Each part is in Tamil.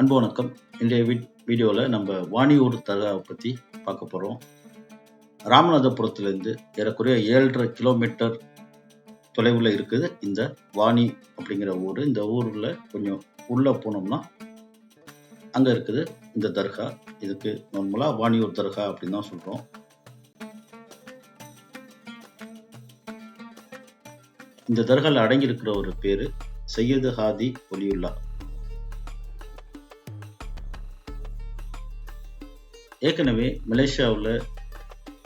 அன்பு வணக்கம். இன்றைய வீ வீடியோவில் நம்ம வாணியூர் தர்காவை பற்றி பார்க்க போகிறோம் ராமநாதபுரத்துலேருந்து ஏறக்குறைய ஏழரை கிலோமீட்டர் தொலைவில் இருக்குது இந்த வாணி அப்படிங்கிற ஊர். இந்த ஊரில் கொஞ்சம் உள்ளே போனோம்னா அங்கே இருக்குது இந்த தர்கா. இதுக்கு நார்மலாக வாணியூர் தர்கா அப்படின்னு தான் சொல்கிறோம் இந்த தர்காவில் அடங்கியிருக்கிற ஒரு பேர் சையது ஹாதி ஒலியுல்லா. ஏற்கனவே மலேசியாவில்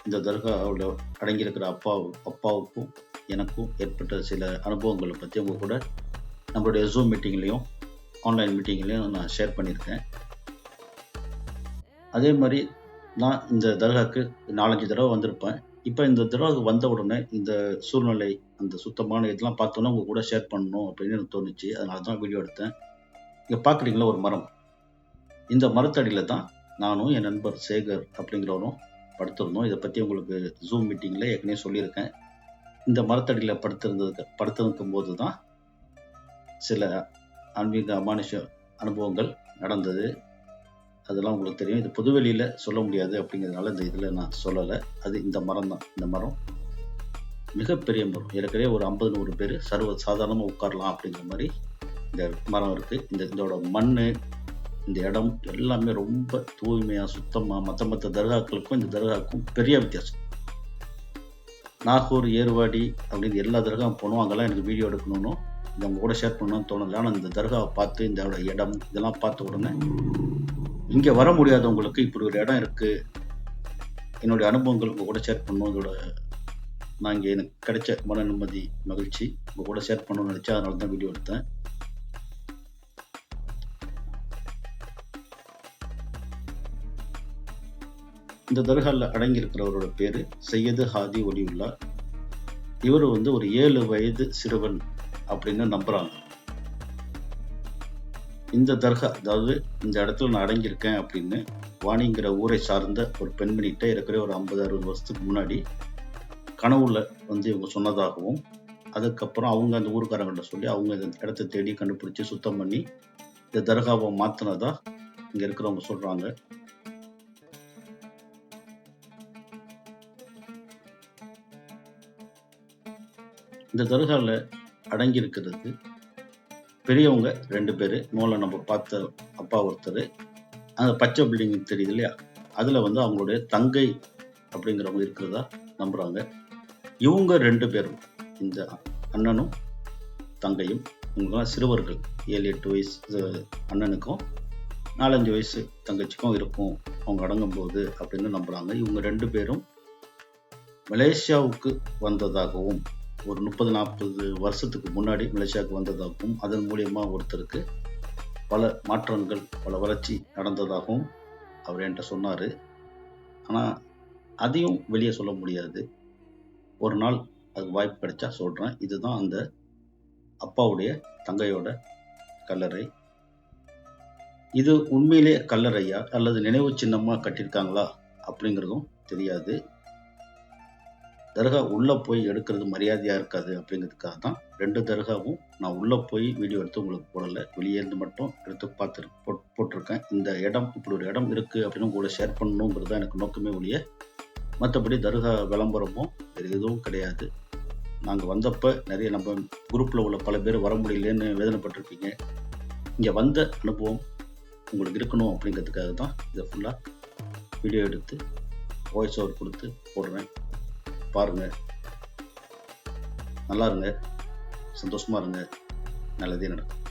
இந்த தர்காவில் அடங்கியிருக்கிற அப்பாவு அப்பாவுக்கும் எனக்கும் ஏற்பட்ட சில அனுபவங்களை பற்றி உங்கள் கூட நம்மளுடைய ஜூம் மீட்டிங்லேயும் ஆன்லைன் மீட்டிங்லேயும் நான் ஷேர் பண்ணியிருக்கேன். அதே மாதிரி நான் இந்த தர்காவுக்கு நாலஞ்சு தடவை வந்திருப்பேன். இப்போ இந்த தர்காவுக்கு வந்த உடனே இந்த சூழ்நிலை அந்த சுத்தமான இதெல்லாம் பார்த்தோன்னே உங்கள் கூட ஷேர் பண்ணணும் அப்படின்னு எனக்கு தோணுச்சு. அதனால தான் வீடியோ எடுத்தேன். இங்கே பார்க்குறீங்களா ஒரு மரம்? இந்த மரத்தடியில் தான் நானும் என் நண்பர் சேகர் அப்படிங்கிறவரும் படுத்திருந்தோம். இதை பற்றி உங்களுக்கு ஜூம் மீட்டிங்கில் ஏற்கனவே சொல்லியிருக்கேன். இந்த மரத்தடியில் படுத்திருந்ததுக்கு படுத்திருக்கும் போது தான் சில ஆன்மீக அமானுஷ அனுபவங்கள் நடந்தது. அதெல்லாம் உங்களுக்கு தெரியும். இது புதுவெளியில் சொல்ல முடியாது அப்படிங்கிறதுனால இந்த இதில் நான் சொல்லலை. அது இந்த மரம் தான். இந்த மரம் மிகப்பெரிய மரம். ஏற்கனவே ஒரு ஐம்பது நூறு பேர் சர்வ சாதாரணமாக உட்காரலாம் அப்படிங்கிற மாதிரி இந்த மரம் இருக்குது இந்த இதோட மண் இந்த இடம் எல்லாமே ரொம்ப தூய்மையாக சுத்தமாக மற்ற மற்ற தர்காக்களுக்கும் இந்த தர்காவுக்கும் பெரிய வித்தியாசம். நாகூர் ஏர்வாடி அப்படின்னு எல்லா தர்காவும் போனோம் அங்கெல்லாம் எனக்கு வீடியோ எடுக்கணும்னு இதை அவங்க கூட ஷேர் பண்ணணும்னு தோணுது. ஆனால் இந்த தர்காவை பார்த்து இந்த இடம் இதெல்லாம் பார்த்த உடனே இங்கே வர முடியாதவங்களுக்கு இப்படி ஒரு இடம் இருக்குது என்னுடைய அனுபவங்கள் உங்கள் கூட ஷேர் பண்ணணும். இதோட நான் இங்கே எனக்கு கிடைச்ச மன நிம்மதி மகிழ்ச்சி உங்கள் கூட ஷேர் பண்ணணும்னு நினச்சா அதனால தான் வீடியோ எடுத்தேன். இந்த தர்காவில் அடங்கியிருக்கிறவரோட பேர் சையது ஹாதி ஒலியுல்லா. இவர் வந்து ஒரு ஏழு வயது சிறுவன் அப்படின்னு நம்புகிறாங்க இந்த தர்கா அதாவது இந்த இடத்துல நான் அடங்கியிருக்கேன் அப்படின்னு வாணிங்கிற ஊரை சார்ந்த ஒரு பெண்மணிகிட்ட இருக்கிற ஒரு ஐம்பது அறுபது வருஷத்துக்கு முன்னாடி கனவுல வந்து இவங்க சொன்னதாகவும் அதுக்கப்புறம் அவங்க அந்த ஊருக்காரங்கள்ட்ட சொல்லி அவங்க இந்த இடத்த தேடி கண்டுபிடிச்சி சுத்தம் பண்ணி இந்த தர்காவை மாற்றினதா இங்கே இருக்கிறவங்க சொல்கிறாங்க இந்த தர்காவில் அடங்கியிருக்கிறது பெரியவங்க ரெண்டு பேர். மூலம் நம்ம பார்த்த அப்பா ஒருத்தர். அந்த பச்சை பில்டிங் தெரியுது இல்லையா? அதில் வந்து அவங்களுடைய தங்கை அப்படிங்கிறவங்க இருக்கிறதா நம்புகிறாங்க இவங்க ரெண்டு பேரும் இந்த அண்ணனும் தங்கையும் இவங்கெல்லாம் சிறுவர்கள். ஏழு எட்டு வயசு அண்ணனுக்கும் நாலஞ்சு வயசு தங்கச்சிக்கும் இருக்கும். அவங்க அடங்கும்போது அப்படின்னு நம்புகிறாங்க இவங்க ரெண்டு பேரும் மலேசியாவுக்கு வந்ததாகவும் ஒரு முப்பது நாற்பது வருஷத்துக்கு முன்னாடி மலேசியாவுக்கு வந்ததாகவும் அதன் மூலியமாக ஒருத்தருக்கு பல மாற்றங்கள் பல வளர்ச்சி நடந்ததாகவும் அவர் என்கிட்ட சொன்னார். ஆனால் அதையும் வெளியே சொல்ல முடியாது. ஒரு நாள் அதுக்கு வாய்ப்பு கிடைச்சா சொல்கிறேன் இதுதான் அந்த அப்பாவுடைய தங்கையோட கல்லறை. இது உண்மையிலே கல்லறையா? அல்லது நினைவு சின்னமாக கட்டியிருக்காங்களா? அப்படிங்கிறதும் தெரியாது. தர்கா உள்ளே போய் எடுக்கிறது மரியாதையாக இருக்காது அப்படிங்கிறதுக்காக தான் ரெண்டு தர்காவும் நான் உள்ளே போய் வீடியோ எடுத்து உங்களுக்கு போடலை. வெளியே இருந்து மட்டும் எடுத்து பார்த்து போட் போட்டிருக்கேன். இந்த இடம் இப்படி ஒரு இடம் இருக்குது அப்படின்னு உங்களோட ஷேர் பண்ணணுங்கிறது தான் எனக்கு நோக்கமே ஒழிய மற்றபடி தர்கா விளம்பரமும் வேறு எதுவும் கிடையாது. நாங்கள் வந்தப்போ நிறைய நம்ம குரூப்பில் உள்ள பல பேர் வர முடியலன்னு வேதனைப்பட்டிருப்பீங்க. இங்கே வந்த அனுபவம் உங்களுக்கு இருக்கணும் அப்படிங்கிறதுக்காக தான் இதை ஃபுல்லாக வீடியோ எடுத்து வாய்ஸ் ஓவர் கொடுத்து போடுறேன். பாருங்க. நல்லா இருங்க. சந்தோஷமா இருங்க. நல்லதே நடக்கும்.